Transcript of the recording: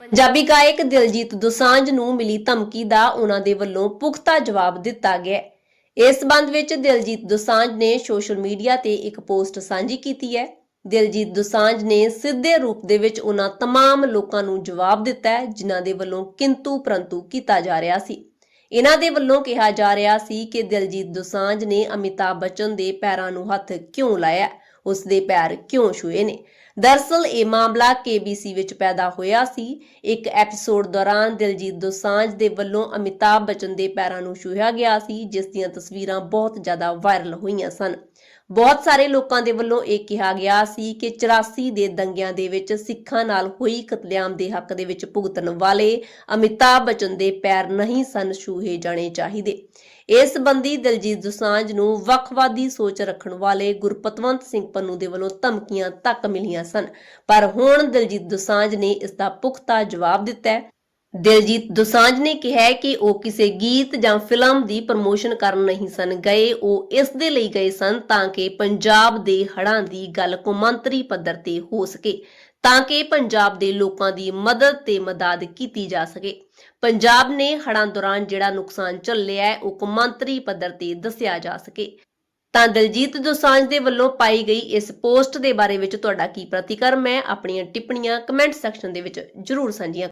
ਪੰਜਾਬੀ ਗਾਇਕ ਦਿਲਜੀਤ ਦੋਸਾਂਝ ਨੂੰ ਮਿਲੀ ਧਮਕੀ ਦਾ ਉਹਨਾਂ ਦੇ ਵੱਲੋਂ ਪੁਖਤਾ ਜਵਾਬ ਦਿੱਤਾ ਗਿਆ ਹੈ। ਇਸ ਸਬੰਧ ਵਿੱਚ ਦਿਲਜੀਤ ਦੋਸਾਂਝ ਨੇ ਸੋਸ਼ਲ ਮੀਡੀਆ ਤੇ ਇੱਕ ਪੋਸਟ ਸਾਂਝੀ ਕੀਤੀ ਹੈ ਦਿਲਜੀਤ ਦੋਸਾਂਝ ਨੇ ਸਿੱਧੇ ਰੂਪ ਦੇ ਵਿੱਚ ਉਹਨਾਂ तमाम ਲੋਕਾਂ ਨੂੰ ਜਵਾਬ ਦਿੱਤਾ ਹੈ ਜਿਨ੍ਹਾਂ ਦੇ ਵੱਲੋਂ ਕਿੰਤੂ ਪਰੰਤੂ ਕੀਤਾ ਜਾ ਰਿਹਾ ਸੀ ਇਹਨਾਂ ਦੇ ਵੱਲੋਂ ਕਿਹਾ ਜਾ ਰਿਹਾ ਸੀ ਕਿ ਦਿਲਜੀਤ ਦੋਸਾਂਝ ਨੇ ਅਮਿਤਾਭ ਬੱਚਨ ਦੇ ਪੈਰਾਂ ਨੂੰ ਹੱਥ ਕਿਉਂ ਲਾਇਆ ਉਸ ਦੇ ਪੈਰ ਕਿਉਂ ਛੂਏ ਨੇ? ਦਰਸਲ, ਇਹ ਮਾਮਲਾ KBC ਵਿੱਚ ਪੈਦਾ ਹੋਇਆ ਸੀ। ਇੱਕ ਐਪੀਸੋਡ ਦੌਰਾਨ ਦਿਲਜੀਤ ਦੋਸਾਂਝ ਦੇ ਵੱਲੋਂ ਅਮਿਤਾਭ ਬੱਚਨ ਦੇ ਪੈਰਾਂ ਨੂੰ ਛੂਹਿਆ ਗਿਆ ਸੀ, ਜਿਸ ਦੀਆਂ ਤਸਵੀਰਾਂ ਬਹੁਤ ਜ਼ਿਆਦਾ ਵਾਇਰਲ ਹੋਈਆਂ ਸਨ। ਬਹੁਤ ਸਾਰੇ ਲੋਕਾਂ ਦੇ ਵੱਲੋਂ ਇਹ ਕਿਹਾ ਗਿਆ ਸੀ ਕਿ 84 ਦੇ ਦੰਗਿਆਂ ਦੇ ਵਿੱਚ ਸਿੱਖਾਂ ਨਾਲ ਹੋਈ ਕਤਲੇਆਮ ਦੇ ਹੱਕ ਦੇ ਵਿੱਚ ਭੁਗਤਣ ਵਾਲੇ ਅਮਿਤਾਭ ਬੱਚਨ ਦੇ ਪੈਰ ਨਹੀਂ ਸਨ ਛੂਹੇ ਜਾਣੇ ਚਾਹੀਦੇ। ਇਸ ਸੰਬੰਧੀ ਦਿਲਜੀਤ ਦੁਸਾਂਝ ਨੂੰ ਵੱਖਵਾਦੀ ਸੋਚ ਰੱਖਣ ਵਾਲੇ ਗੁਰਪਤਵੰਤ ਸਿੰਘ ਪੰਨੂ ਦੇ ਵੱਲੋਂ ਧਮਕੀਆਂ ਤੱਕ ਮਿਲੀਆਂ ਸਨ। ਪਰ ਹੁਣ ਦਿਲਜੀਤ ਦੁਸਾਂਝ ਨੇ ਇਸ ਦਾ ਪੁਖਤਾ ਜਵਾਬ ਦਿੱਤਾ ਹੈ। ਦਿਲਜੀਤ ਦੋਸਾਂਝ ਨੇ ਕਿਹਾ ਕਿ ਉਹ ਕਿਸੇ ਗੀਤ ਜਾਂ ਫਿਲਮ ਦੀ ਪ੍ਰਮੋਸ਼ਨ ਕਰਨ ਨਹੀਂ ਸਨ ਗਏ। ਉਹ ਇਸ ਦੇ ਲਈ ਗਏ ਸਨ ਤਾਂ ਕਿ ਪੰਜਾਬ ਦੇ ਹੜ੍ਹਾਂ ਦੀ ਗੱਲ ਕੌਮਾਂਤਰੀ ਪੱਧਰ ਤੇ ਹੋ ਸਕੇ, ਤਾਂ ਕਿ ਪੰਜਾਬ ਦੇ ਲੋਕਾਂ ਦੀ ਮਦਦ ਤੇ ਮਦਦ ਕੀਤੀ ਜਾ ਸਕੇ। ਪੰਜਾਬ ਨੇ ਹੜ੍ਹਾਂ ਦੌਰਾਨ ਜਿਹੜਾ ਨੁਕਸਾਨ ਝੱਲਿਆ ਹੈ, ਉਹ ਕੌਮਾਂਤਰੀ ਪੱਧਰ ਤੇ ਦੱਸਿਆ ਜਾ ਸਕੇ। ਤਾਂ ਦਲਜੀਤ ਦੋਸਾਂਝ ਦੇ ਵੱਲੋਂ ਪਾਈ ਗਈ ਇਸ ਪੋਸਟ ਦੇ ਬਾਰੇ ਵਿੱਚ ਤੁਹਾਡਾ ਕੀ ਪ੍ਰਤੀਕਰਮ ਹੈ, ਆਪਣੀਆਂ ਟਿੱਪਣੀਆਂ ਕਮੈਂਟ ਸੈਕਸ਼ਨ ਦੇ ਵਿੱਚ ਜਰੂਰ ਸਾਂਝੀਆਂ